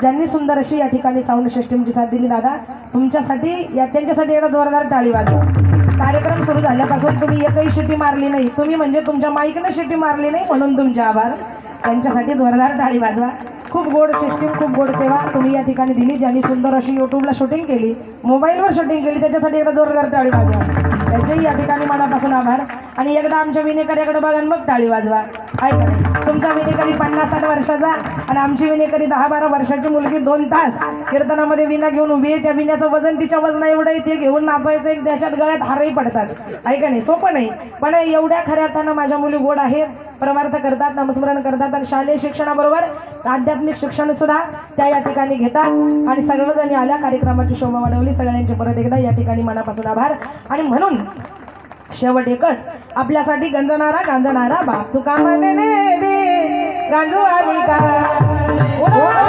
ज्यांनी सुंदर अशी या ठिकाणी साऊंड सिस्टीमची साथ दिली दादा तुमच्यासाठी या त्यांच्यासाठी एकदा जोरदार टाळी वाजवा. कार्यक्रम सुरू झाल्यापासून तुम्ही एकही शिटी मारली नाही. तुम्ही म्हणजे तुमच्या माईकनं शिटी मारली नाही म्हणून तुमचे आभार. त्यांच्यासाठी जोरदार टाळी वाजवा. खूप गोड सिस्टीम खूप गोड सेवा तुम्ही या ठिकाणी दिली ज्यांनी सुंदर अशी युट्यूबला शूटिंग केली मोबाईलवर शूटिंग केली त्याच्यासाठी एकदा जोरदार टाळी वाजवा. त्याचेही या ठिकाणी मनापासून आभार. आणि एकदा आमच्या विनेकऱ्याकडे बघा आणि मग टाळी वाजवा. ऐका तुमचा विनेकरी पन्नास साठ वर्षाचा आणि आमची विनेकरी दहा बारा वर्षाची मुलगी दोन तास कीर्तनामध्ये विना घेऊन उभी आहे. त्या विण्याचं वजन तिच्या वजना एवढं ते घेऊन नाचायचं एक त्याच्यात गळ्यात हारही पडतात. ऐका नाही सोपं नाही. पण एवढ्या खऱ्या अर्थानं माझ्या मुली गोड आहेत परमार्थ करतात नामस्मरण करतात आणि शालेय शिक्षणाबरोबर आध्यात्मिक शिक्षण सुद्धा त्या या ठिकाणी घेतात. आणि सर्वजणी आल्या कार्यक्रमाची शोभा वाढवली. सगळ्यांचे परत एकदा या ठिकाणी मनापासून आभार. आणि म्हणून शेवट एकच. आपल्यासाठी गंजणारा गांजणारा बाप. तू कामाने गांजू आली का